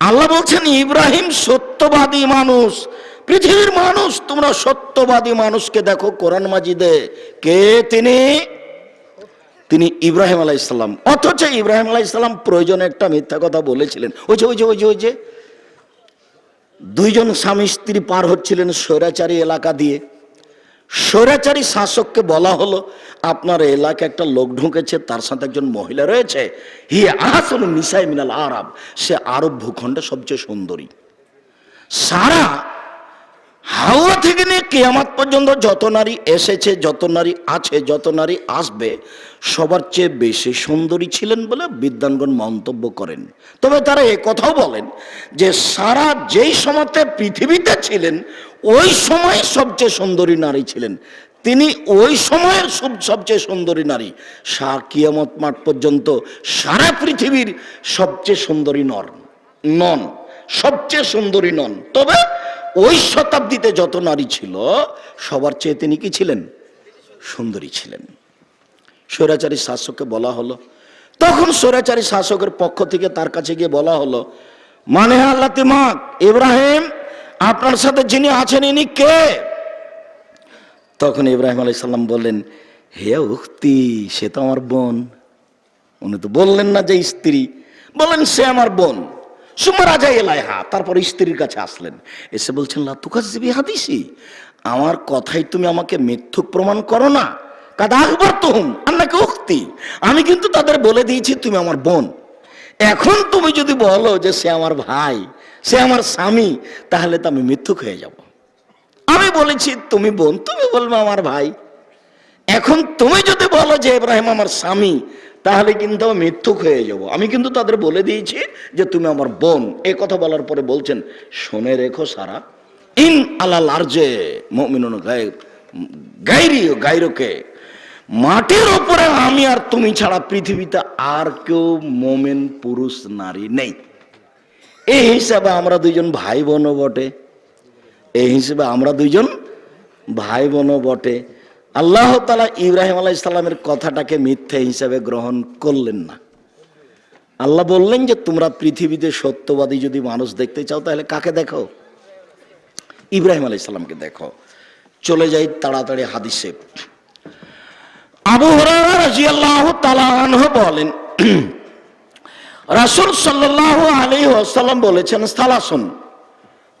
আল্লাহ বলছেন, ইব্রাহিম সত্যবাদী মানুষ, পৃথিবীর মানুষ, তোমরা সত্যবাদী মানুষকে দেখো কোরআন মাজিদে। কে তিনি? তিনি ইব্রাহিম আলাইসাল্লাম অথচ ইব্রাহিম আলাইসাল্লাম প্রয়োজনে একটা মিথ্যা কথা বলেছিলেন। ওই যে ওই যে ওই যে ওই যে, দুইজন স্বামী স্ত্রী পার হচ্ছিলেন স্বৈরাচারী এলাকা দিয়ে। স্বৈরাচারী শাসককে বলা হলো, আপনার এলাকায় একটা লোক ঢুকেছে, তার সাথে একজন মহিলা রয়েছে, হি আহাসন মিসাই মিনাল আরব, সে আরব ভূখণ্ডে সবচেয়ে সুন্দরী। সারা হাওয়া থেকে নিয়ে কেয়ামাত পর্যন্ত যত নারী এসেছে, যত নারী আছে, যত নারী আসবে, সবার চেয়ে বেশি সুন্দরী ছিলেন বলে বিদ্যানগণ মন্তব্য করেন। তবে তারা এ কথাও বলেন যে সারা যেই সময়তে পৃথিবীতে ছিলেন, ওই সময় সবচেয়ে সুন্দরী নারী ছিলেন। তিনি ওই সময়ের সব- সবচেয়ে সুন্দরী নারী। সা কিয়ামত মাঠ পর্যন্ত সারা পৃথিবীর সবচেয়ে সুন্দরী নর, নন, সবচেয়ে সুন্দরী নন। তবে ওই শতাব্দীতে যত নারী ছিল, সবার চেয়ে তিনি কি ছিলেন? সুন্দরী ছিলেন। স্বৈরাচারী শাসককে বলা হলো। তখন স্বৈরাচারী শাসকের পক্ষ থেকে তার কাছে গিয়ে বলা হলো মানে আল্লাহ তিমাক, ইব্রাহিম, আপনার সাথে যিনি আছেন ইনি কে? তখন ইব্রাহিম আলাই সাল্লাম বললেন, হে উক্তি সে তো আমার বোন। উনি তো বললেন না যে স্ত্রী, বললেন, সে আমার বোন। সুমা রাজা এলাইহা। তারপর স্ত্রীর কাছে আসলেন। এসে বলছেন লাতুকাস জিবি হাদিসি। আমার কথাই তুমি আমাকে মিথ্যুক প্রমাণ করো না। কাদা আকবর তুহুম আন্নাকে উক্তি আমি কিন্তু তাদের বলে দিয়েছি, তুমি আমার বোন। এখন তুমি যদি বলো যে সে আমার ভাই, সে আমার স্বামী, তাহলে তো আমি মিথ্যুক হয়ে যাব। আমি বলেছি, তুমি বোন, তুমি বলবে আমার ভাই। এখন তুমি যদি বলো যে ইব্রাহিম আমার স্বামী তাহলে কিন্তু আমি মিথ্যুক হয়ে যাব। আমি কিন্তু তাদের বলে দিয়েছি যে তুমি আমার বোন। এ কথা বলার পরে বলছেন, শুনে রেখো সারা। ইন আল্লাহ লার্জে মমিনুন গাইরি গাইরকে মাটির ওপরে আমি আর তুমি ছাড়া পৃথিবীতে আর কেউ মোমেন, পুরুষ, নারী নেই। এই হিসাবে আমরা দুইজন ভাই বোনও বটে। এই হিসেবে আমরা দুইজন ভাই বোনও বটে। আল্লাহ তালা ইব্রাহিম আলাহ ইসলামের কথাটাকে মিথ্যে হিসাবে গ্রহণ করলেন না। আল্লাহ বললেন যে, তোমরা পৃথিবীতে সত্যবাদী যদি মানুষ দেখতে চাও, তাহলে কাকে দেখো? ইব্রাহিম আলাহ ইসলামকে দেখো। চলে যাই তাড়াতাড়ি হাদিসে। আবু রাজিয়াল্লাহু বলেন, রাসূল আলাইহি ওয়াসাল্লাম বলেছেন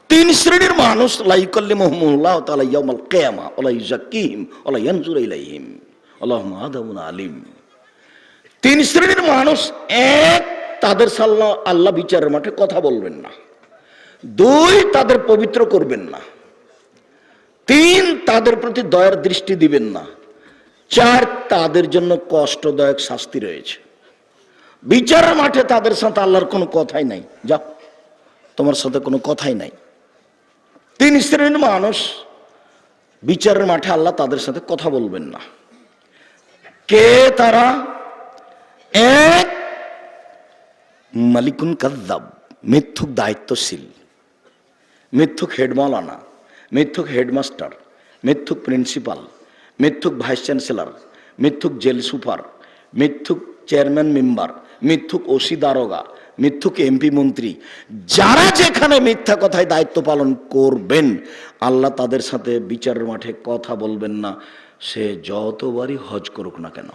তিন শ্রেণির মানুষ আলিম। তিন শ্রেণির মানুষ এক, তাদের সাল্লাহ আল্লাহ বিচারের মাঠে কথা বলবেন না। দুই, তাদের পবিত্র করবেন না। তিন, তাদের প্রতি দয়ার দৃষ্টি দিবেন না। চার, তাদের জন্য কষ্টদায়ক শাস্তি রয়েছে। বিচারের মাঠে তাদের সাথে আল্লাহর কোনো কথাই নাই। যাও, তোমার সাথে কোনো কথাই নাই। তিন শ্রেণির মানুষ। বিচারের মাঠে আল্লাহ তাদের সাথে কথা বলবেন না। কে তারা? এক, মালিকুন কাদ্দাব মিথ্যুক দায়িত্বশীল। মিথ্যুক হেডমালানা মিথ্যুক হেডমাস্টার, মিথ্যুক প্রিন্সিপাল, মিথ্যুক ভাইস চ্যান্সেলর, মিথ্যুক জেল সুপার, মিথ্যুক চেয়ারম্যান মেম্বার, মিথ্যুক ওসি দারোগা মিথ্যুক এমপি মন্ত্রী, যারা যেখানে মিথ্যা কথায় দায়িত্ব পালন করবেন, আল্লাহ তাদের সাথে বিচারের মাঠে কথা বলবেন না, সে যতবারই হজ করুক না কেন।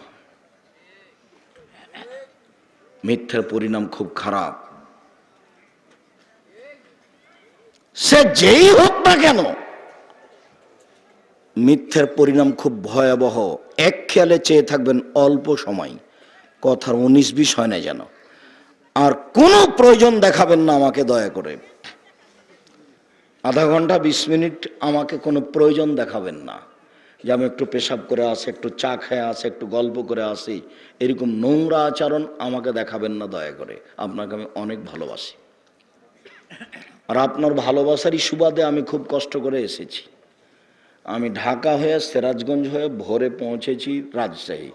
মিথ্যার পরিণাম খুব খারাপ। সে যেই হোক না কেন, মিথ্যার পরিণাম খুব ভয়াবহ। এক খেয়ালে চেয়ে থাকবেন অল্প সময়, কথার উনিশ বিশ হয় না যেন। আর কোনো প্রয়োজন দেখাবেন না আমাকে দয়া করে। আধা ঘণ্টা, বিশ মিনিট আমাকে কোনো প্রয়োজন দেখাবেন না। যে আমি একটু পেশাব করে আসি, একটু চা খেয়ে আসি, একটু গল্প করে আসি, এরকম নোংরা আচরণ আমাকে দেখাবেন না দয়া করে। আপনাকে আমি অনেক ভালোবাসি। আর আপনার ভালোবাসারই সুবাদে আমি খুব কষ্ট করে এসেছি। আমি ঢাকা হয়ে সিরাজগঞ্জ হয়ে ভোরে পৌঁছেছি রাজশাহী।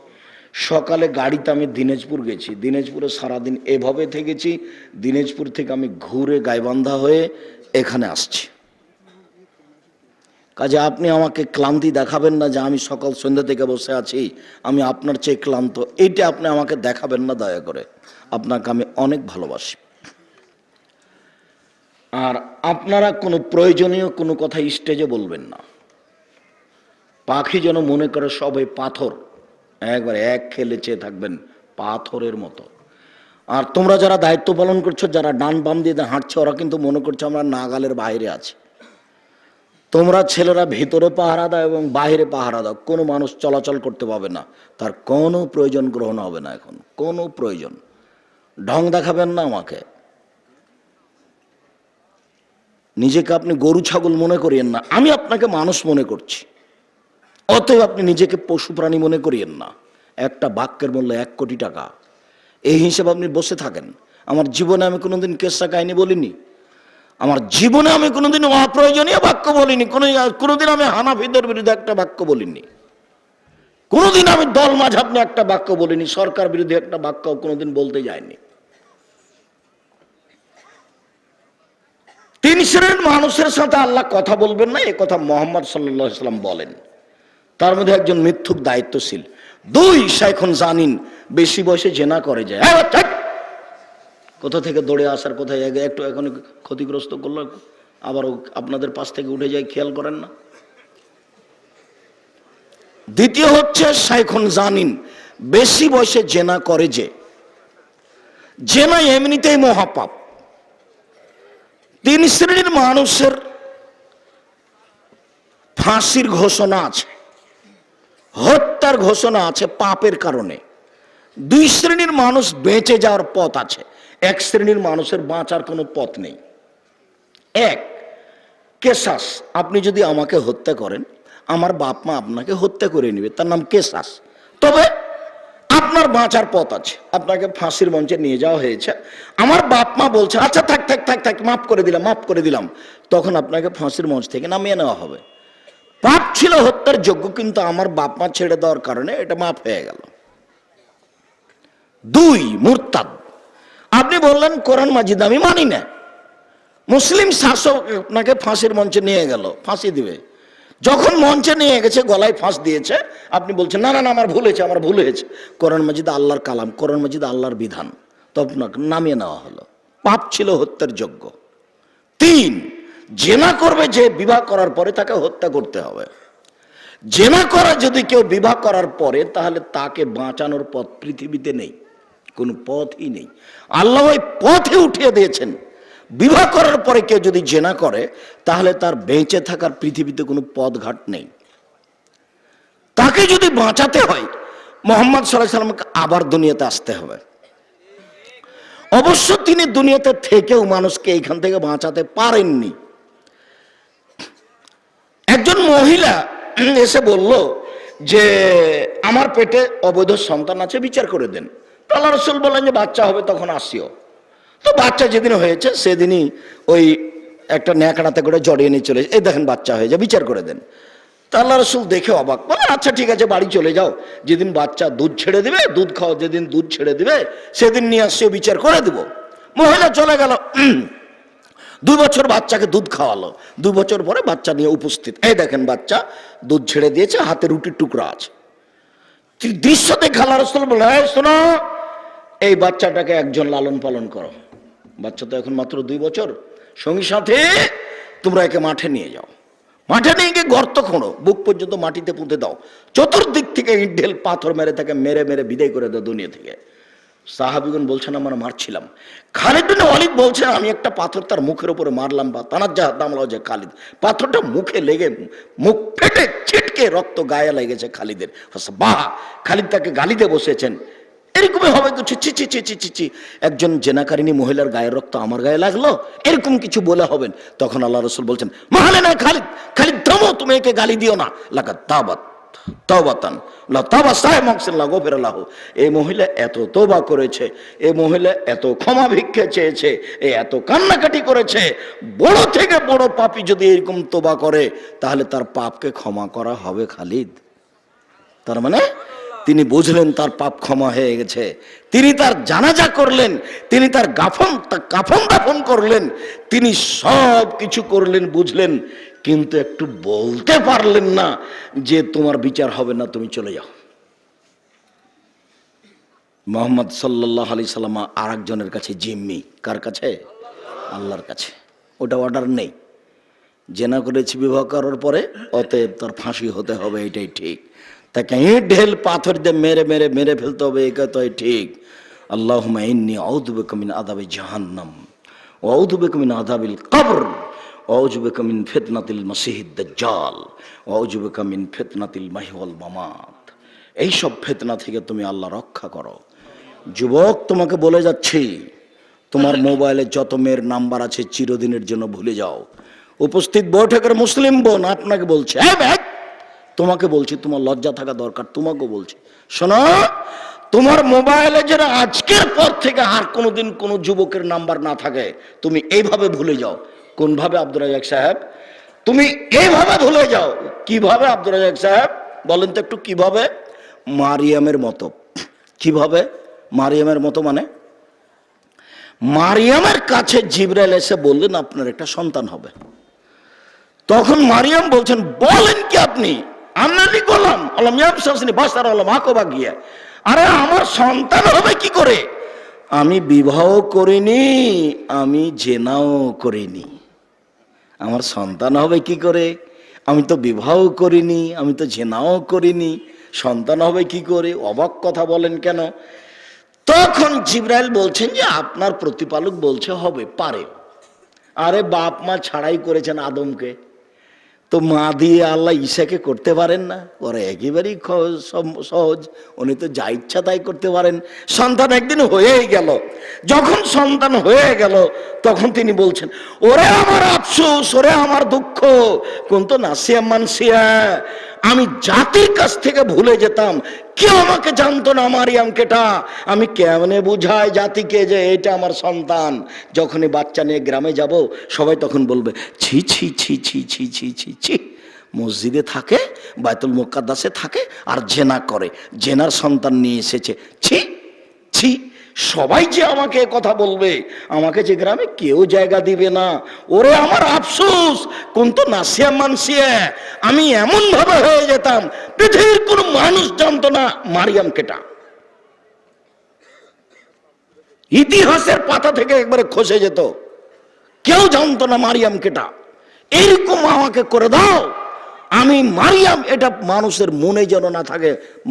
সকালে গাড়িতে আমি দিনাজপুর গেছি। দিনাজপুরে সারাদিন এভাবে থেকেছি, দিনাজপুর থেকে আমি ঘুরে গাইবান্ধা হয়ে এখানে আসছি। কাজে আপনি আমাকে ক্লান্তি দেখাবেন না যে আমি সকাল সন্ধ্যা থেকে বসে আছি, আমি আপনার চেয়ে ক্লান্ত। এইটা আপনি আমাকে দেখাবেন না দয়া করে। আপনাকে আমি অনেক ভালোবাসি। আর আপনারা কোনো প্রয়োজনীয় কোনো কথা স্টেজে বলবেন না। পাখি যেন মনে করে সবাই পাথর একবার এক খেলে চেয়ে থাকবেন পাথরের মতো। আর তোমরা যারা দায়িত্ব পালন করছ, যারা ডান বাম দিয়ে হাঁটছে, ওরা কিন্তু মনে করছে আমরা নাগালের বাইরে আছি। তোমরা ছেলেরা ভিতরে পাহারা দাও এবং বাইরে পাহারা দাও, কোনো মানুষ চলাচল করতে পাবে না। তার কোনো প্রয়োজন গ্রহণ হবে না এখন, কোনো প্রয়োজন। ঢং দেখাবেন না আমাকে। নিজেকে আপনি গরু, ছাগল মনে করিয়েন না, আমি আপনাকে মানুষ মনে করছি। অতএব আপনি নিজেকে পশু প্রাণী মনে করিয়েন না। একটা বাক্যের মূল্য এক কোটি টাকা। এই হিসেবে আপনি বসে থাকেন। আমার জীবনে আমি কোনোদিন কেসা কাহিনী বলিনি। আমার জীবনে আমি কোনোদিন অপ্রয়োজনীয় বাক্য বলিনি। কোনো কোনোদিন আমি হানাফিদের বিরুদ্ধে একটা বাক্য বলিনি। কোনোদিন আমি দল মাঝাব নিয়ে একটা বাক্য বলিনি। সরকার বিরুদ্ধে একটা বাক্য কোনোদিন বলতে যায়নি। তিন শ্রেণির মানুষের সাথে আল্লাহ কথা বলবেন না। এ কথা মোহাম্মদ সাল্লাহ সাল্লাম বলেন। তার মধ্যে একজন মিথ্যুক দায়িত্বশীল। দুই এখন জানিন, বেশি বয়সে জেনা করে যায়। কোথা থেকে দৌড়ে আসার কোথায় একটু এখন ক্ষতিগ্রস্ত করল। আবারও আপনাদের পাশ থেকে উঠে যায়, খেয়াল করেন না। দ্বিতীয় হচ্ছে সাইখন জানিন, বেশি বয়সে জেনা করে যে। জেনা এমনিতেই মহাপাপ। তিন শ্রেণির মানুষের ফাঁসির ঘোষণা আছে। হত্যার ঘোষণা আছে পাপের কারণে। দুই শ্রেণির মানুষ বেঁচে যাওয়ার পথ আছে। এক শ্রেণির মানুষের বাঁচার কোনো পথ নেই। এক কেসাস আপনি যদি আমাকে হত্যা করেন, আমার বাপ মা আপনাকে হত্যা করে নেবে। তার নাম কেসাস তবে আপনার বাঁচার পথ আছে। আপনাকে ফাঁসির মঞ্চে নিয়ে যাওয়া হয়েছে। আমার বাপ মা বলছে আচ্ছা থাক থাক থাক থাক, মাফ করে দিলাম, মাফ করে দিলাম। তখন আপনাকে ফাঁসির মঞ্চ থেকে নামিয়ে নেওয়া হবে। পাপ ছিল হত্যার যোগ্য, কিন্তু আমার বাপ মা ছেড়ে দেওয়ার কারণে এটা মাফ হয়ে গেল। দুই, মুরতাদ। আপনি বললেন, কোরআন মাজিদ আমি মানি না। মুসলিম শাসক আপনাকে ফাঁসির মঞ্চে নিয়ে গেল, ফাঁসি দিবে। যখন মঞ্চে নিয়ে গেছে, গলায় ফাঁস দিয়েছে, আপনি বলছেন, না না না, আমার ভুল হয়েছে, আমার ভুল হয়েছে। কোরআন মাজিদ আল্লাহর কালাম, কোরআন মাজিদ আল্লাহর বিধান। তো আপনাকে নামিয়ে নেওয়া হলো। পাপ ছিল হত্যার যোগ্য। তিন জেনা করবে যে বিবাহ করার পরে তাকে হত্যা করতে হবে। জেনা করা যদি কেউ বিবাহ করার পরে, তাহলে তাকে বাঁচানোর পথ পৃথিবীতে নেই, কোনো পথই নেই। আল্লাহ ওই পথে উঠিয়ে দিয়েছেন। বিবাহ করার পরে কেউ যদি জেনা করে, তাহলে তার বেঁচে থাকার পৃথিবীতে কোনো পথঘাট নেই। তাকে যদি বাঁচাতে হয়, মোহাম্মদ সাল্লাহ সাল্লামকে আবার দুনিয়াতে আসতে হবে। অবশ্য তিনি দুনিয়াতে থেকেও মানুষকে এইখান থেকে বাঁচাতে পারেননি। মহিলা এসে বলল যে, আমার পেটে অবৈধ সন্তান আছে, বিচার করে দেন। তো রসুল বললেন যে, বাচ্চা হবে, তখন আসিও। তো বাচ্চা যেদিন হয়েছে, সেদিনই ওই একটা ন্যাকড়াতে করে জড়িয়ে নিয়ে চলে এই দেখেন, বাচ্চা হয়ে যায়, বিচার করে দেন। তা আল্লাহ রসুল দেখে অবাক বলে আচ্ছা ঠিক আছে, বাড়ি চলে যাও। যেদিন বাচ্চা দুধ ছেড়ে দিবে, দুধ খাও, যেদিন দুধ ছেড়ে দিবে, সেদিন নিয়ে আসিও, বিচার করে দিব। মহিলা চলে গেল। দুই বছর বাচ্চাকে দুধ খাওয়ালো। দুই বছর পরে বাচ্চা নিয়ে উপস্থিত। এই দেখেন বাচ্চা, দুধ ছেড়ে দিয়েছে, হাতে রুটির টুকরা আছে। দৃশ্য দেখে আল্লাহ বলে "এই শোনো, এই বাচ্চাটাকে একজন লালন পালন করো। বাচ্চা তো এখন মাত্র দুই বছর। সঙ্গী সাথে, তোমরা একে মাঠে নিয়ে যাও। মাঠে নিয়ে গিয়ে গর্ত খোঁড়ো। বুক পর্যন্ত মাটিতে পুঁতে দাও। চতুর্দিক থেকে ইট ঢেল পাথর মেরে তাকে মেরে মেরে বিদায় করে দাও দুনিয়া থেকে। সাহাবিগুন বলছেন, আমরা মারছিলাম। খালিদ বিন বলছেন, আমি একটা পাথর তার মুখের উপরে মারলাম বা তানার যা দামলাও যে খালিদ। পাথরটা মুখে লেগে, মুখ ফেটে ছিটকে রক্ত গায়ে লেগেছে খালিদের। বাহ খালিদ তাকে গালিতে বসেছেন। এরকমই হবে তো ছি ছি ছি ছি ছি একজন জেনাকারিনী মহিলার গায়ের রক্ত আমার গায়ে লাগল? এরকম কিছু বলে হবেন? তখন আল্লাহ রসুল বলছেন, মহালে না খালিদ! খালিদ থামো, তুমি একে গালি দিও না। লাগা তাবাত। তবাতান তাবা সাহেব মকসিল্লাহ গোফের আল্লাহ এই মহিলা এত তোবা করেছে এই মহিলা এত ক্ষমা ভিক্ষে চেয়েছে, এ এত কান্নাকাটি করেছে। বড় থেকে বড় পাপি যদি এরকম তোবা করে, তাহলে তার পাপকে ক্ষমা করা হবে খালিদ। তার মানে তিনি বুঝলেন তার পাপ ক্ষমা হয়ে গেছে। তিনি তার জানাজা করলেন, তিনি তার গাফন কাফন দাফন করলেন, তিনি সব কিছু করলেন, বুঝলেন কিন্তু একটু বলতে পারলেন না যে তোমার বিচার হবে না, তুমি চলে যাও। মোহাম্মদ সাল্লাহ আলি সাল্লামা আর একজনের কাছে, জিম্মি, কার কাছে? আল্লাহর কাছে। ওটা অর্ডার নেই। জেনা করেছি বিবাহ করার পরে, অতএব তার ফাঁসি হতে হবে, এটাই ঠিক। তাকে ইট ঢেল পাথর দিয়ে মেরে মেরে মেরে ফেলতে হবে এটা তো ঠিক। আল্লাহ ইন্নি আউদুবেকমিন আদাবে জাহান্নাম। ওয়াউদুবেকমিন আদাবিল কবর। ওয়াউজুবেকমিন ফেতনাতিল মসিহিদ দাজ্জাল ওয়াউজুবেকমিন ফেতনাতিল মাহিওয়াল মামাত। এইসব ফেতনা থেকে তুমি আল্লাহ রক্ষা করো। যুবক, তোমাকে বলে যাচ্ছি, তোমার মোবাইলে যত মেয়ের নাম্বার আছে চিরদিনের জন্য ভুলে যাও। উপস্থিত বৈঠকের মুসলিম বোন আপনাকে বলছে, "এই ব্যাগ তোমাকে বলছি, তোমার লজ্জা থাকা দরকার তোমাকে বলছি। শোনো, তোমার মোবাইলে যেন আজকের পর থেকে আর কোনোদিন কোনো যুবকের নাম্বার না থাকে, তুমি এইভাবে ভুলে যাও। কোনভাবে আব্দুল রাজাক সাহেব? তুমি এইভাবে ভুলে যাও। কীভাবে আব্দুল রাজাক সাহেব? বলেন তো একটু কীভাবে? মারিয়ামের মতো। কীভাবে? মারিয়ামের মতো মানে? মারিয়ামের কাছে জিব্রাইল এসে বললেন, আপনার একটা সন্তান হবে। তখন মারিয়াম বলছেন, বলেন কি আপনি? আমনালি গোলাম? আলম ইয়াবসাসনি বাসার আলম আকবা গিয়া। আরে আমার সন্তান হবে কি করে? আমি বিবাহ করিনি, আমি জেনাও করিনি। আমার সন্তান হবে কি করে? আমি তো বিবাহ করিনি, আমি তো ঝেনাও করিনি। সন্তান হবে কি করে? অবাক কথা বলেন কেন? তখন জিব্রাইল বলছেন যে, আপনার প্রতিপালক বলছে হবে, পারে। আরে বাপ মা ছাড়াই করেছেন আদমকে। তো মা দিয়ে আল্লাহ ঈশাকে করতে পারেন না। ওরা একেবারেই সহজ। উনি তো যা ইচ্ছা তাই করতে পারেন। সন্তান একদিন হয়েই গেল। যখন সন্তান হয়ে গেল, তখন তিনি বলছেন, ওরে আমার আফসোস, ওরে আমার দুঃখ। কোন তো নাসিয়া মানসিয়া আমি জাতির কাছ থেকে ভুলে যেতাম। কেউ আমাকে জানতো না, মারিয়াম কেটা। আমি কেমনে বুঝাই জাতিকে যে এটা আমার সন্তান? যখনই বাচ্চা নিয়ে গ্রামে যাব, সবাই তখন বলবে, ছি ছি ছি ছি ছি ছি ছি ছি। মসজিদে থাকে বায়তুল মুকাদ্দাসে থাকে আর জেনা করে। জেনার সন্তান নিয়ে এসেছে। ছি ছি। সবাই যে আমাকে কথা বলবে, আমাকে যে গ্রামে কেউ জায়গা দিবে না। ওরে আমার আফসোস! কোন তো নাসিয়া মানসিয়া, আমি এমন ভাবে হয়ে যেতাম, পৃথিবীর কোনো মানুষ জানতো না মারিয়াম কেটা। ইতিহাসের পাতা থেকে একবারে খসে যেত। কেউ জানতো না মারিয়াম কেটা। এইরকম আমাকে করে দাও, আমি মারিয়াম এটা মানুষের মনে যেন না থাকে।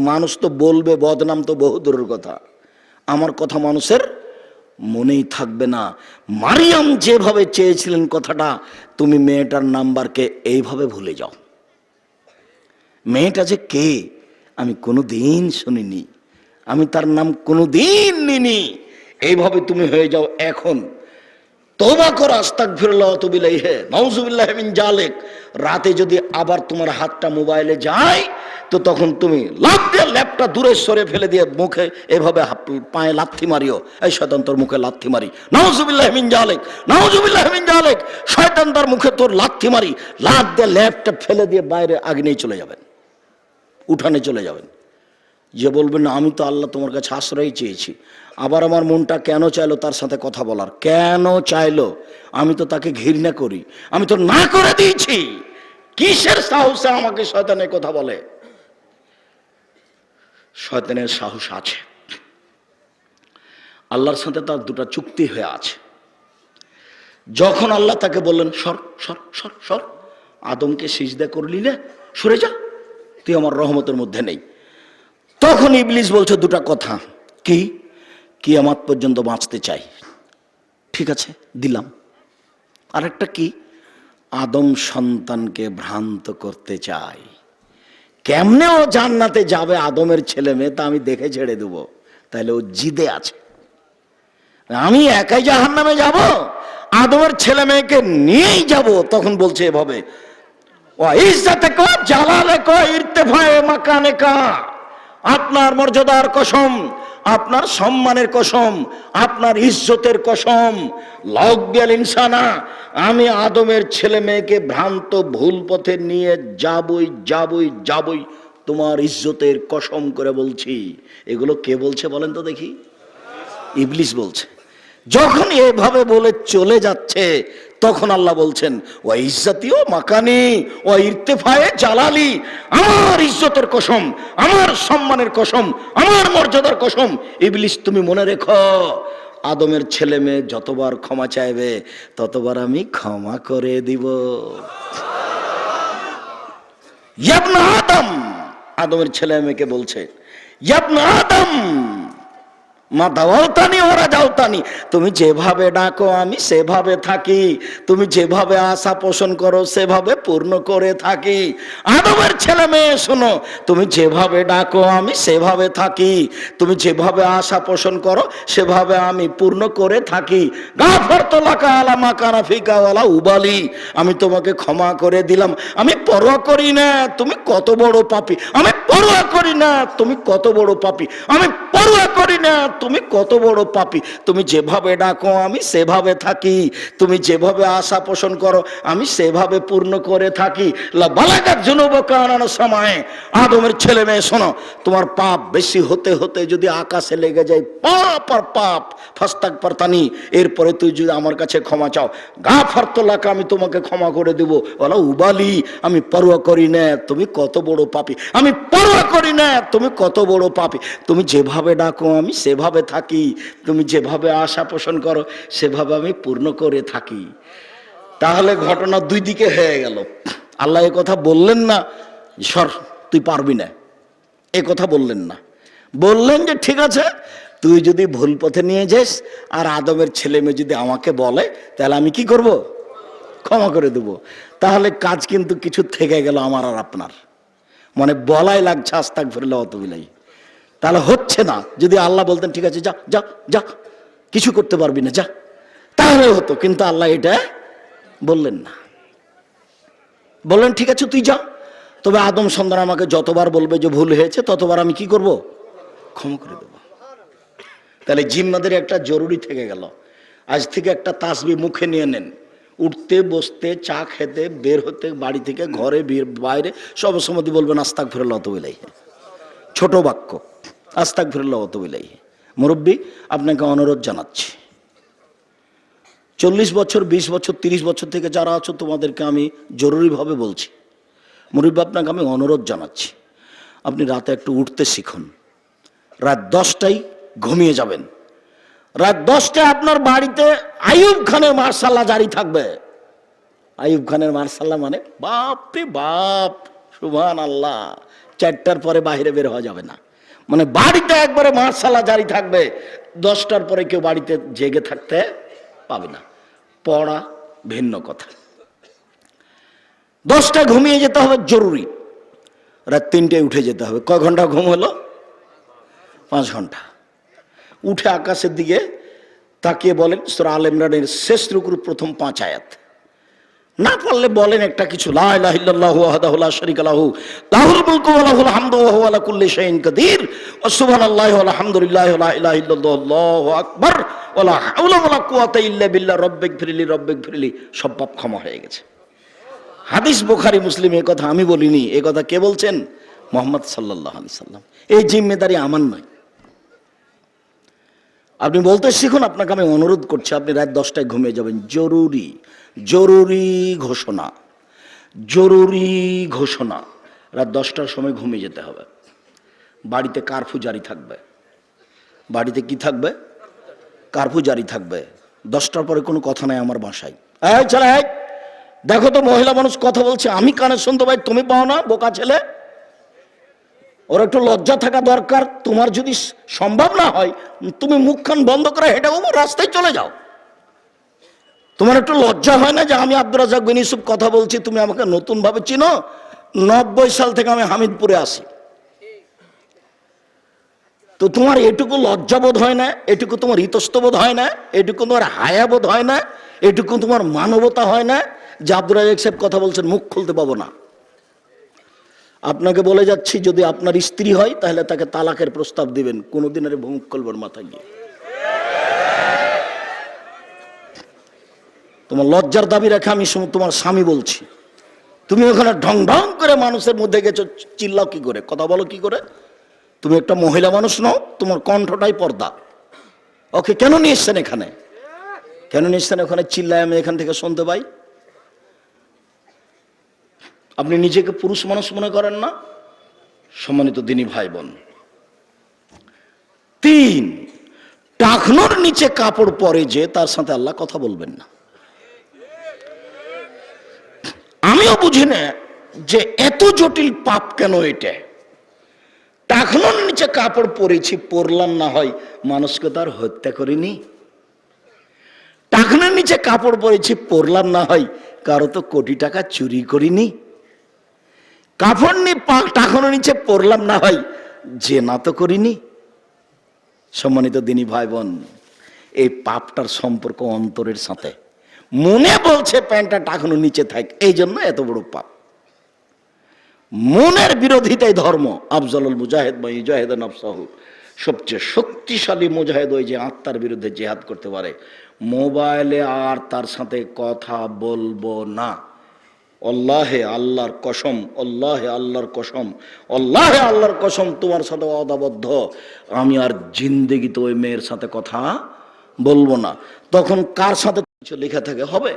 মানুষ তো বলবে, বদনাম তো বহু দূরের কথা। আমার কথা মানুষের মনেই থাকবে না। মারিয়াম যেভাবে চেয়েছিলেন কথাটা, তুমি মেয়েটার নাম্বারকে এইভাবে ভুলে যাও। মেয়েটা যে কে, আমি কোনো দিন শুনিনি। আমি তার নাম কোনো দিন নিনি এইভাবে তুমি হয়ে যাও এখন। তোবা কর আস্তাক ফিরল্লাহ তুবিলাই হে নওজুবিল্লাহ জালেক। রাতে যদি আবার তোমার হাতটা মোবাইলে যায় তো তখন তুমি লাভ দিয়ে ল্যাপটা দূরে সরে ফেলে দিয়ে মুখে এভাবে পায়ে লাথি মারিও। এই শয়তান তোর মুখে লাথি মারি। নওজুবিল্লাহ মিন জালেক নওজুবিল্লাহ মিন জালেক। শয়তান তার মুখে তোর লাথি মারি। লাভ দিয়ে ল্যাপটা ফেলে দিয়ে বাইরে আগ্নেয় চলে যাবেন। উঠানে চলে যাবেন। যে বলবেন, না, আমি তো আল্লাহ তোমার কাছে আশ্রয় চেয়েছি। আবার আমার মনটা কেন চাইলো তার সাথে কথা বলার? কেন চাইলো? আমি তো তাকে ঘৃণা করি। আমি তো না করে দিয়েছি। কিসের সাহসে আমাকে শয়তানে কথা বলে? শয়তানের সাহস আছে। আল্লাহর সাথে তার দুটো চুক্তি হয়ে আছে। যখন আল্লাহ তাকে বললেন, সর সর সর সর, আদমকে সিজদা করলি না, সরে যা, তুই আমার রহমতের মধ্যে নেই। তখন ইবলিস বলছে দুটা কথা, কি? কিয়ামাত পর্যন্ত বাঁচতে চাই। ঠিক আছে, দিলাম। আরেকটা কি? আদম সন্তানকে ভ্রান্ত করতে চাই। কেমনে ও জান্নাতে যাবে আদমের ছেলে মেয়ে, তা আমি দেখে ছেড়ে দেব। তাহলে ও জিদে আছে। আমি একাই জাহান নামে যাব, আদমের ছেলে মেয়েকে নিয়েই যাব, তখন বলছে এভাবে জালালে কো ইরতেফায়ে মাকানে কা আপনার মর্যাদার কসম আপনার সম্মানের কসম, আপনার ইজ্জতের কসম। লজ্ঞাল ইনসানা, আমি আদমের ছেলে মেয়েকে ভ্রান্ত ভুল পথে নিয়ে যাবই যাবই যাবই তোমার ইজ্জতের কসম করে বলছি। এগুলো কে বলছে বলেন তো দেখি? ইবলিস বলছে। যখন এভাবে বলে চলে যাচ্ছে তখন আল্লাহ বলছেন ও ইজ্জাতীয় মাকানি, ও ইর্তেফায়ে জালালি, আমার ইজ্জতের কসম, আমার সম্মানের কসম, আমার মর্যাদার কসম, ইবলিস তুমি মনে রেখো, আদমের ছেলে মেয়ে যতবার ক্ষমা চাইবে, ততবার আমি ক্ষমা করে দিব। আদম, আদমের ছেলে মেয়েকে বলছে আদম মা দাওয়ালতানি, ওরা যাওতানি তুমি যেভাবে ডাকো, আমি সেভাবে থাকি। তুমি যেভাবে আশা পোষণ করো, সেভাবে পূর্ণ করে থাকি। আদমের ছেলে মেয়ে, শোনো, তুমি যেভাবে ডাকো, আমি সেভাবে থাকি। তুমি যেভাবে আশা পোষণ করো, সেভাবে আমি পূর্ণ করে থাকি। গাফর তোলাকা আলা মাকানা ফিকাওয়ালা উবালি। আমি তোমাকে ক্ষমা করে দিলাম। আমি পরোয়া করি না, তুমি কত বড় পাপি। আমি পরোয়া করি না, তুমি কত বড় পাপি। আমি পরোয়া করি না তুমি কত বড় পাপি। তুমি যেভাবে ডাকো, আমি সেভাবে থাকি। তুমি যেভাবে আশা পোষণ করো, আমি সেভাবে পূর্ণ করে থাকি। সময়। আদমের ছেলে মেয়ে, শোনো, তোমার পাপ বেশি হতে হতে যদি আকাশে লেগে যায়, পাপ আর পাপ, ফাস্তাক পারতানি এরপরে তুই যদি আমার কাছে ক্ষমা চাও গা ফার্তলাকে আমি তোমাকে ক্ষমা করে দেব। ওলা উবালি, আমি পরোয়া করি না, তুমি কত বড় পাপি। আমি পরোয়া করি না, তুমি কত বড় পাপি। তুমি যেভাবে ডাকো, আমি সেভাবে থাকি, তুমি যেভাবে আশা পোষণ করো, সেভাবে আমি পূর্ণ করে থাকি। তাহলে ঘটনা দুই দিকে হয়ে গেল। আল্লাহ এ কথা বললেন না, সর, তুই পারবি না। এ কথা বললেন না। বললেন যে, ঠিক আছে, তুই যদি ভুল পথে নিয়ে যাস আর আদমের ছেলে মেয়ে যদি আমাকে বলে, তাহলে আমি কি করব? ক্ষমা করে দেব। তাহলে কাজ কিন্তু কিছু থেকে গেল আমার আর আপনার। মানে বলাই লাগছে আস্তাক ফিরলে অত বিলাই তাহলে হচ্ছে না। যদি আল্লাহ বলতেন, ঠিক আছে, যা যা যা, কিছু করতে পারবি না, যা। তাহলে হতো, কিন্তু আল্লাহ এটা বললেন না। বললেন, ঠিক আছে, তুই যা। তবে আদম সন্তান আমাকে যতবার বলবে যে ভুল হয়েছে, ততবার আমি কি করব? ক্ষমা করে দেব। তাহলে জিম্মাদের একটা জরুরি থেকে গেল। আজ থেকে একটা তাসবি মুখে নিয়ে নেন। উঠতে, বসতে, চা খেতে, বের হতে, বাড়ি থেকে ঘরে বাইরে, সব সময় বলবেন আস্তাক ফিরল অত বিলাই ছোট বাক্য। আস্তাক ফিরল অত বিলাই মুরব্বী, আপনাকে অনুরোধ জানাচ্ছি। চল্লিশ বছর, বিশ বছর, তিরিশ বছর থেকে যারা আছো, তোমাদেরকে আমি জরুরিভাবে বলছি। মুরব্বী, আপনাকে আমি অনুরোধ জানাচ্ছি। আপনি রাতে একটু উঠতে শিখুন। রাত দশটায় ঘুমিয়ে যাবেন। রাত দশটায় আপনার বাড়িতে আইয়ুব খানের মার্শাল্লাহ জারি থাকবে। আইয়ুব খানের মার্শাল্লাহ মানে বাপ রে বাপ সুবহান আল্লাহ চারটার পরে বাইরে বের হওয়া যাবে না। মানে বাড়িতে একবারে মার্শাল্লাহ জারি থাকবে, দশটার পরে কেউ বাড়িতে জেগে থাকতে পাবে না। পড়া ভিন্ন কথা। দশটা ঘুমিয়ে যেতে হবে জরুরি। রাত তিনটায় উঠে যেতে হবে। কয় ঘণ্টা ঘুম হলো? পাঁচ ঘণ্টা। উঠে আকাশের দিকে তাকিয়ে বলেন, সুরা আল ইমরানের শেষ রুকুর প্রথম পাঁচ আয়াত। না পারলে বলেন একটা কিছু আলা কুল্লি লা আকবার ইল্লা সব পাপ ক্ষমা হয়ে গেছে। হাদিস বুখারী, মুসলিম এই কথা আমি বলিনি এই কথা কে বলছেন? মোহাম্মদ সাল্লাল্লাহু আলাইহি সাল্লাম এই জিম্মেদারি আমার নয়। আপনি বলতে শিখুন আপনাকে আমি অনুরোধ করছি আপনি রাত দশটায় ঘুমিয়ে যাবেন। জরুরি জরুরি ঘোষণা জরুরি ঘোষণা। রাত দশটার সময় ঘুমিয়ে যেতে হবে। বাড়িতে কারফিউ জারি থাকবে। বাড়িতে কি থাকবে? কারফিউ জারি থাকবে। দশটার পরে কোনো কথা নাই আমার বাসায়। এই ছেলে এই, দেখো তো মহিলা মানুষ কথা বলছে। আমি কানে শুনতে পাই তুমি পাও না বোকা ছেলে। ওর একটু লজ্জা থাকা দরকার। তোমার যদি সম্ভব না হয়, তুমি মুখখান বন্ধ করে হেঁটে বাবু, রাস্তায় চলে যাও। তোমার একটু লজ্জা হয় না যে আমি আব্দুর রাজাক বিন কথা বলছি, তুমি আমাকে নতুন ভাবে চিনো? নব্বই সাল থেকে আমি হামিদপুরে আসি তো তোমার এটুকু লজ্জাবোধ হয় না, এটুকু তোমার ইতস্তবোধ হয় না, এটুকু তোমার হায়াবোধ হয় না, এটুকু তোমার মানবতা হয় না যে আব্দুর রাজাক সাহেব কথা বলছেন, মুখ খুলতে পাবো না। আপনাকে বলে যাচ্ছি, যদি আপনার স্ত্রী হয়, তাহলে তাকে তালাকের প্রস্তাব দিবেন। কোনোদিন আরে ভুমুক করবেন মাথায় গিয়ে। তোমার লজ্জার দাবি রেখে আমি তোমার স্বামী বলছি। তুমি ওখানে ঢং ঢং করে মানুষের মধ্যে গেছো, চিল্লাও কি করে? কথা বলো কি করে? তুমি একটা মহিলা মানুষ নও, তোমার কণ্ঠটাই পর্দা। ওকে কেন নিয়ে এসছেন এখানে? কেন নিয়ে এসছেন ওখানে? চিল্লায় আমি এখান থেকে শুনতে পাই। আপনি নিজেকে পুরুষ মানুষ মনে করেন না? সম্মানিত দিনী ভাই বোন তিন, টাকনোর নিচে কাপড় পরে যে তার সাথে আল্লাহ কথা বলবেন না। আমিও বুঝি না যে এত জটিল পাপ কেন এটা? টাকনোর নিচে কাপড় পরেছি, পরলাম না হয় মানুষকে তার হত্যা করিনি। টাকনোর নিচে কাপড় পরেছি, পরলাম না হয় কারও তো কোটি টাকা চুরি করিনি। নিয়ে পা টাকানোর নিচে পড়লাম না হয় যে না তো করিনি। সম্মানিত দিনী ভাই বোন এই পাপটার সম্পর্ক অন্তরের সাথে। মনে বলছে প্যান্টটা টাকানোর নিচে থাক, এই জন্য এত বড় পাপ। মনের বিরোধিতাই ধর্ম। আফজলুল মুজাহিদ বা ইজাহেদ নফসাহু সবচেয়ে শক্তিশালী মুজাহিদ ওই যে আত্মার বিরুদ্ধে জেহাদ করতে পারে। মোবাইলে আর তার সাথে কথা বলব না। অল্লাহে আল্লাহর কসম, অল্লাহে আল্লাহর কসম, অল্লাহে আল্লাহর কসম তোমার সাথে অদাবদ্ধ আমি আর জিন্দেগিতে ওই মেয়ের সাথে কথা বলব না। তখন কার সাথে কিছু লেখা থাকে হবে?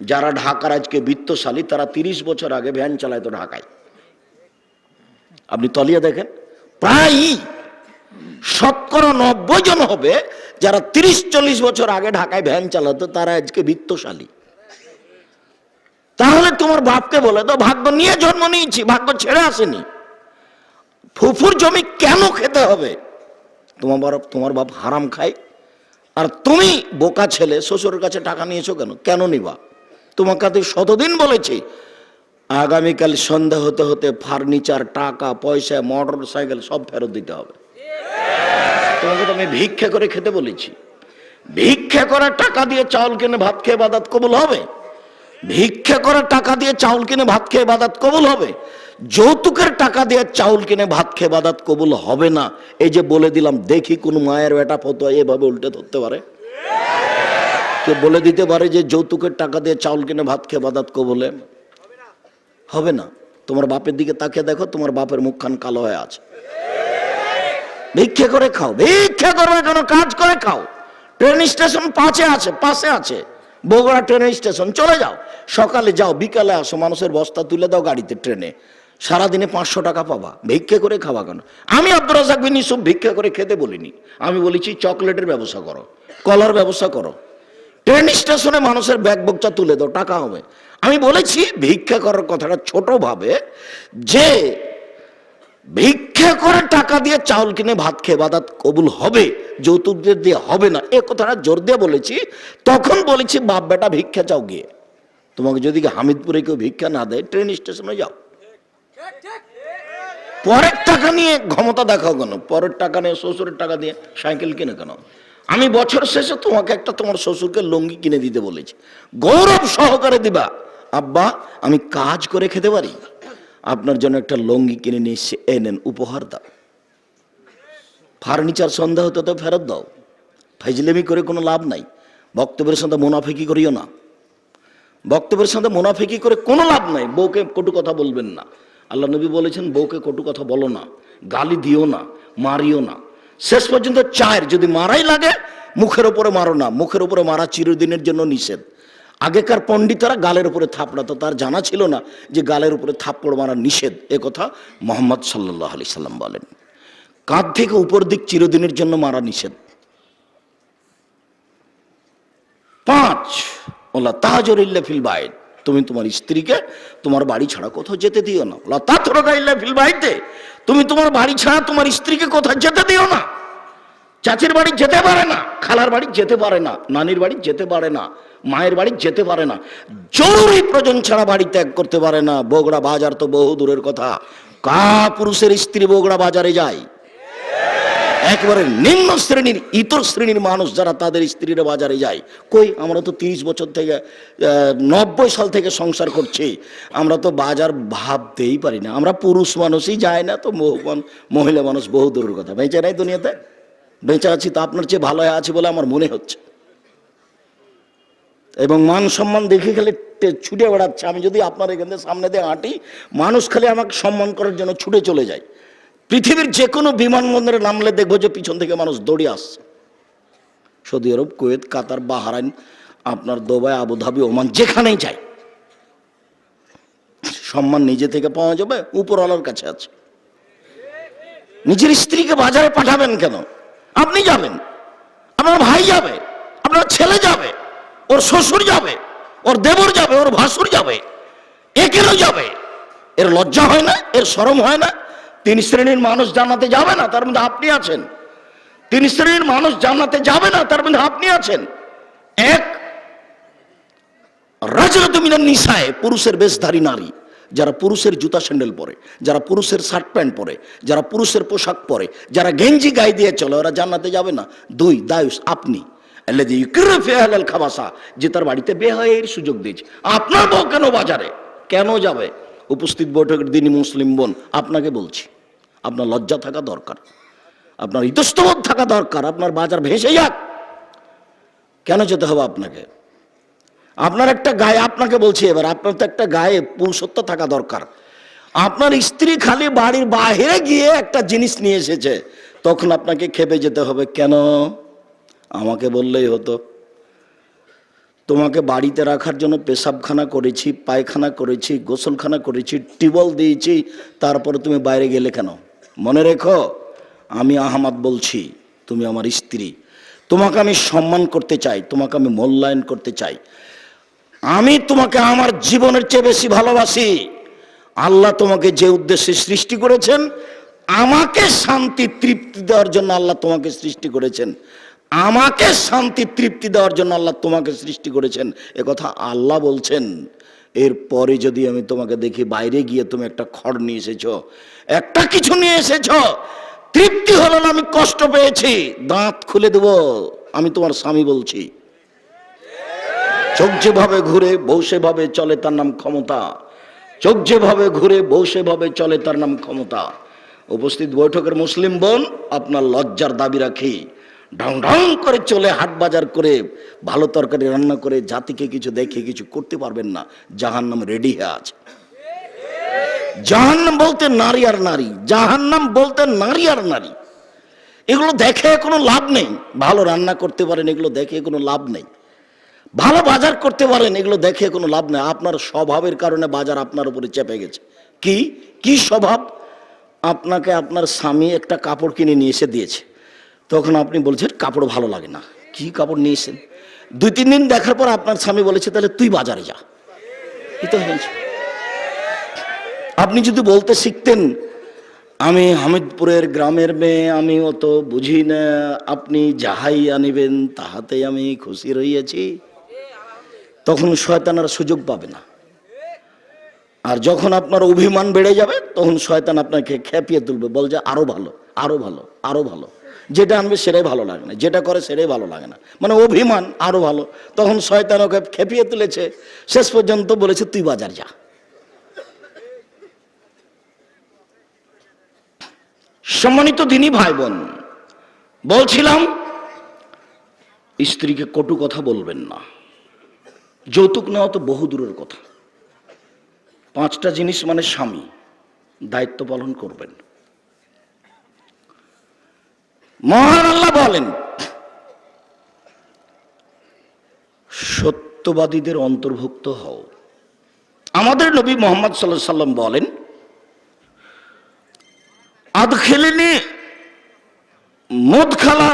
যারা ঢাকার আজকে বৃত্তশালী, তারা তিরিশ বছর আগে ভ্যান চালাইতো ঢাকায়। আপনি তলিয়ে দেখেন। প্রায়ই শতকরা নব্বই জন হবে যারা তিরিশ চল্লিশ বছর আগে ঢাকায় ভ্যান চালাতো, তারা আজকে বৃত্তশালী। তাহলে তোমার বাপকে বলে তো ভাগ্য নিয়ে জন্ম নিয়েছি, ভাগ্য ছেড়ে আসেনি। ফুফুর জমি কেন খেতে হবে? তোমার বাপ তোমার বাপ হারাম খায়। আর তুমি বোকা ছেলে, শ্বশুরের কাছে টাকা নিয়েছো কেন? কেন নিবা? তোমাকে তো শতদিন বলেছি, আগামীকাল সন্ধ্যা হতে হতে ফার্নিচার, টাকা, পয়সা মোটর সাইকেল সব ফেরত দিতে হবে। তোমাকে তো আমি ভিক্ষা করে খেতে বলেছি। ভিক্ষা করা টাকা দিয়ে চাউল কিনে, ভাত খেয়ে বাদাত কবুল হবে? ভিক্ষা করা টাকা দিয়ে চাউল কিনে ভাত খেয়ে বাদাত কবুল হবে? যৌতুকের টাকা দিয়ে চাউল কিনে ভাত খেয়ে বাদাত কবুল হবে না? এই যে বলে দিলাম, দেখি কোন মায়ের বেটা ফতোয়া এভাবে উল্টে ধরতে পারে? বলে দিতে পারে যে যৌতুকের টাকা দিয়ে চাউল কিনে ভাত খেয়ে বাদাত কবুলে? হবে না। তোমার বাপের দিকে তাকিয়ে দেখো, তোমার বাপের মুখখান কালো হয়ে আছে। ভিক্ষা করে খাও, ভিক্ষা করবে কেন? কাজ করে খাও। ট্রেন স্টেশন পাশে আছে পাশে আছে। বগুড়া ট্রেন স্টেশন, চলে যাও। সকালে যাও, বিকালে আসো, মানুষের বস্তা তুলে দাও গাড়িতে ট্রেনে। সারাদিনে পাঁচশো টাকা পাবা, ভিক্ষা করে খাওয়া কেন? আমি আব্দুর রাজাক বিন ভিক্ষা করে খেতে বলিনি। আমি বলেছি, চকলেটের ব্যবসা করো, কলার ব্যবসা করো। ট্রেন স্টেশনে মানুষের ব্যাগ বকচা তুলে দাও, টাকা হবে। আমি বলেছি, ভিক্ষা করার কথাটা ছোট ভাবে, যে ভিক্ষা করে টাকা দিয়ে চাউল কিনে ভাত খেয়ে বাদাত কবুল হবে, যৌতুকদের দিয়ে হবে না। এ কথাটা জোর দিয়ে বলেছি, তখন বলেছি, বাপ বেটা, ভিক্ষা চাও গিয়ে। তোমাকে যদি হামিদপুরে কেউ ভিক্ষা না দেয়, ট্রেন স্টেশনে যাও। পরের টাকা নিয়ে ক্ষমতা দেখাও কেন? পরের টাকা নিয়ে, শ্বশুরের টাকা দিয়ে সাইকেল কিনে কেন? আমি বছর শেষে তোমাকে একটা তোমার শ্বশুরকে লুঙ্গি কিনে দিতে বলেছি। গৌরব সহকারে দিবা। আব্বা, আমি কাজ করে খেতে পারি। আপনার জন্য একটা লুঙ্গি কিনে নিয়ে এসে এই নেন, উপহার দাও। ফার্নিচার সন্ধ্যা হতে তো ফেরত দাও। ফাইজলেমি করে কোনো লাভ নাই। বক্তব্যের সাথে মুনাফিকি করিও না। বক্তব্যের সাথে মুনাফিকি করে কোনো লাভ নাই। বউকে কটু কথা বলবেন না। আল্লাহ নবী বলেছেন, বউকে কটু কথা বলো না। গালি দিও না, মারিও না। শেষ পর্যন্ত চায়ের, যদি মারাই লাগে, মুখের ওপরে মারো না। মুখের ওপরে মারা চিরদিনের জন্য নিষেধ। আগেকার পণ্ডিতরা গালের উপরে থাপড়াতো তার জানা ছিল না যে গালের উপরে থাপ্পড় মারা নিষেধ। এ কথা মোহাম্মদ সাল্লাহ আলি সাল্লাম বলেন। কাঁধ থেকে উপর দিক চিরদিনের জন্য মারা নিষেধ। পাঁচ, ওলা তাহাজরিল্লা ফিল বাইত। তুমি তোমার স্ত্রীকে তোমার বাড়ি ছাড়া কোথাও যেতে দিও না। ওলা তাথরকাইল্লা ফিল বাইতে। তুমি তোমার বাড়ি ছাড়া তোমার স্ত্রীকে কোথাও যেতে দিও না। চাচির বাড়ি যেতে পারে না, খালার বাড়ি যেতে পারে না, নানির বাড়ি যেতে পারে না, মায়ের বাড়ি যেতে পারে না, জরুরি প্রয়োজন ছাড়া বাড়ি ত্যাগ করতে পারে না, বগুড়া বাজার তো বহু দূরের কথা। কা পুরুষের স্ত্রী বগুড়া বাজারে যায়? একেবারে নিম্ন শ্রেণির, ইতর শ্রেণির মানুষ যারা তাদের স্ত্রীরা বাজারে যায়। কই, আমরা তো তিরিশ বছর থেকে নব্বই সাল থেকে সংসার করছি। আমরা তো বাজার ভাবতেই পারি না। আমরা পুরুষ মানুষই যায় না তো মহিলা মানুষ বহু দূরের কথা। বেঁচে নাই দুনিয়াতে? বেঁচে আছি তা আপনার চেয়ে ভালো আছে বলে আমার মনে হচ্ছে। এবং মান সম্মান দেখে খালি ছুটে বেড়াচ্ছে। আমি যদি আপনার এখান সামনে দিয়ে হাঁটি, মানুষ খালি আমাকে সম্মান করার জন্য ছুটে চলে যায়। পৃথিবীর যে কোনো বিমানবন্দরে নামলে দেখব যে পিছন থেকে মানুষ দৌড়ে আসছে। Saudi Arabia, Kuwait, Qatar, Bahrain, আপনার দুবাই, আবুধাবি, ওমান, যেখানেই যায় সম্মান নিজে থেকে পাওয়া যাবে, উপরওয়ালার কাছে আছে। নিজের স্ত্রীকে বাজারে পাঠাবেন কেন? আপনি যাবেন। আপনার ভাই যাবে, আপনার ছেলে যাবে, ওর শ্বশুর যাবে, ওর দেবর যাবে, ওর ভাসুর যাবে এ কেন যাবে। এর লজ্জা হয় না, এর শরম হয় না। তিন শ্রেণির মানুষ জানাতে যাবে না, তার মধ্যে আপনি আছেন। তিন শ্রেণির মানুষ জানাতে যাবে না, তার মধ্যে আপনি আছেন। এক, রাজরত মিনার নিশায় পুরুষের বেশধারী নারী। যারা পুরুষের জুতা স্যান্ডেল পরে, যারা পুরুষের শার্ট প্যান্ট পরে, যারা পুরুষের পোশাক পরে, যারা গেঞ্জি গায়ে দিয়ে চলে, ওরা জান্নাতে যাবে না। দুই, দায়ুস, আপনি। খাবাসা, যে তার বাড়িতে বে হয়ে এর সুযোগ দিয়েছে। আপনার বউ কেন বাজারে? কেন যাবে? উপস্থিত বৈঠকের দিনই মুসলিম বোন, আপনাকে বলছি, আপনার লজ্জা থাকা দরকার, আপনার ইতস্তবোধ থাকা দরকার, আপনার বাজার ভেসে যাক। কেন যেতে হবে আপনাকে? আপনার একটা গায়ে, আপনাকে বলছি এবার, আপনার তো একটা গায়ে পুরুষত্ব থাকা দরকার। আপনার স্ত্রী খালি বাড়ির বাইরে গিয়ে একটা জিনিস নিয়ে এসেছে, তখন আপনাকে খেপে যেতে হবে। কেন? আমাকে বললেই হতো। তোমাকে বাড়িতে রাখার জন্য পেশাবখানা করেছি, পায়খানা করেছি, গোসলখানা করেছি, টিউবওয়েল দিয়েছি, তারপরে তুমি বাইরে গেলে কেন? মনে রেখো, আমি আহমাদ বলছি, তুমি আমার স্ত্রী। তোমাকে আমি সম্মান করতে চাই, তোমাকে আমি মূল্যায়ন করতে চাই। আমি তোমাকে আমার জীবনের চেয়ে বেশি ভালোবাসি। আল্লাহ তোমাকে যে উদ্দেশ্যে সৃষ্টি করেছেন, আমাকে শান্তি তৃপ্তি দেওয়ার জন্য আল্লাহ তোমাকে সৃষ্টি করেছেন। আমাকে শান্তি তৃপ্তি দেওয়ার জন্য আল্লাহ তোমাকে সৃষ্টি করেছেন। কথা আল্লাহ বলছেন। এরপরে যদি আমি তোমাকে দেখি, বাইরে গিয়ে তুমি একটা খড় নিয়ে এসেছ, একটা কিছু নিয়ে এসেছ, তৃপ্তি হলো না, আমি কষ্ট পেয়েছি, দাঁত খুলে দেব, আমি তোমার স্বামী বলছি। চোখ যেভাবে ঘুরে বউ চলে তার নাম ক্ষমতা। চোখ যেভাবে ঘুরে বউ চলে তার নাম ক্ষমতা। উপস্থিত বৈঠকের মুসলিম বোন, আপনার লজ্জার দাবি রাখি। ঢং ঢং করে চলে হাট বাজার করে ভালো তরকারি রান্না করে জাতিকে কিছু দেখে কিছু করতে পারবেন না। জাহান্নাম রেডি হয়ে আছে। জাহান্নাম বলতে নারী আর নারী, জাহান্নাম বলতে নারী আর নারী। এগুলো দেখে কোনো লাভ নেই। ভালো রান্না করতে পারেন, এগুলো দেখে কোনো লাভ নেই। ভালো বাজার করতে পারেন, এগুলো দেখে কোনো লাভ নেই। আপনার স্বভাবের কারণে বাজার আপনার উপরে চেপে গেছে। কি? কি স্বভাব? আপনাকে আপনার স্বামী একটা কাপড় কিনে নিয়ে এসে দিয়েছে। তখন আপনি বলছেন, কাপড় ভালো লাগে না। কি কাপড় নিয়েছেন দুই, তিন দিন দেখার পর আপনার স্বামী বলেছে, তাহলে তুই বাজারে যা। হয়েছে আপনি যদি বলতে শিখতেন, আমি হামিদপুরের গ্রামের মেয়ে, আমি অত বুঝি না, আপনি যাহাই আনিবেন, তাহাতেই আমি খুশি রইয়াছি। তখন শয়তানার সুযোগ পাবে না। আর যখন আপনার অভিমান বেড়ে যাবে, তখন শয়তান আপনাকে খেপিয়ে তুলবে বল যে আরও ভালো আরও ভালো আরও ভালো। যেটা আনবে সেটাই ভালো লাগে না, যেটা করে সেটাই ভালো লাগে না। মানে অভিমান, আরও ভালো। তখন শয়তান ওকে খেপিয়ে তুলেছে, শেষ পর্যন্ত বলেছে, তুই বাজার যা। সম্মানিত দিনই ভাই বোন বলছিলাম, স্ত্রীকে কটু কথা বলবেন না। যৌতুক নেওয়া তো বহু দূরের কথা। পাঁচটা জিনিস মানে স্বামী, দায়িত্ব পালন করবেন। মহান আল্লাহ বলেন, সত্যবাদীদের অন্তর্ভুক্ত হও। আমাদের নবী মোহাম্মদ সাল্লাহ সাল্লাম বলেন, আদ আদখেলেনি মদ খালা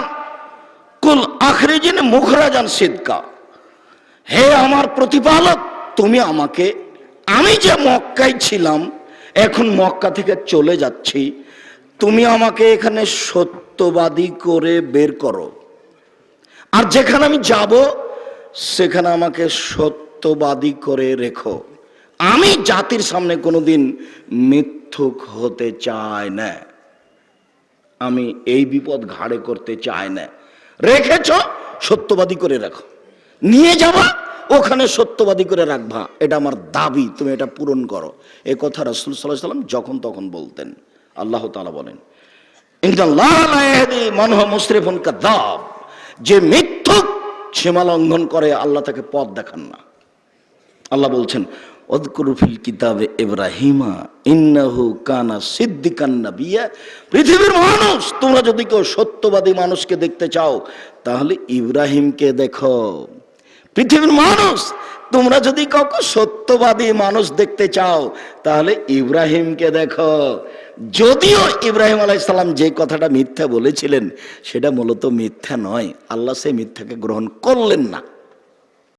কুল আখরিজিন মুখরাজান সিদ্কা। হে আমার প্রতিপালক, তুমি আমাকে, আমি যে মক্কায় ছিলাম, এখন মক্কা থেকে চলে যাচ্ছি। তুমি আমাকে এখানে সত্যবাদী করে বের করো। আর যেখানে আমি যাব, সেখানে আমাকে সত্যবাদী করে রেখো। আমি জাতির সামনে কোনোদিন মিথ্যুক হতে চাই না। আমি এই বিপদ ঘাড়ে করতে চাই না। রেখেছ, সত্যবাদী করে রাখো। নিয়ে যাবা, ওখানে সত্যবাদী করে রাখবা। এটা আমার দাবি, তুমি এটা পূরণ করো। এ কথা রসুল সাল্লাহ সাল্লাম যখন তখন বলতেন। আল্লাহ তালা বলেন যে মিথ্যুক সীমা লঙ্ঘন করে, আল্লাহ তাকে পথ দেখান না। আল্লাহ বলছেন অদকুরুফিল কিতাবে ইব্রাহিমা, ইন্নাহু কানা সিদ্দিকান নাবিয়া। পৃথিবীর মানুষ, তোমরা যদি কেউ সত্যবাদী মানুষকে দেখতে চাও, তাহলে ইব্রাহিমকে দেখো। পৃথিবীর মানুষ, তোমরা যদি কাউকে সত্যবাদী মানুষ দেখতে চাও, তাহলে ইব্রাহিমকে দেখো। যদিও ইব্রাহিম আলাইসাল্লাম যে কথাটা মিথ্যা বলেছিলেন, সেটা মূলত মিথ্যা নয়। আল্লাহ সেই মিথ্যাকে গ্রহণ করলেন না।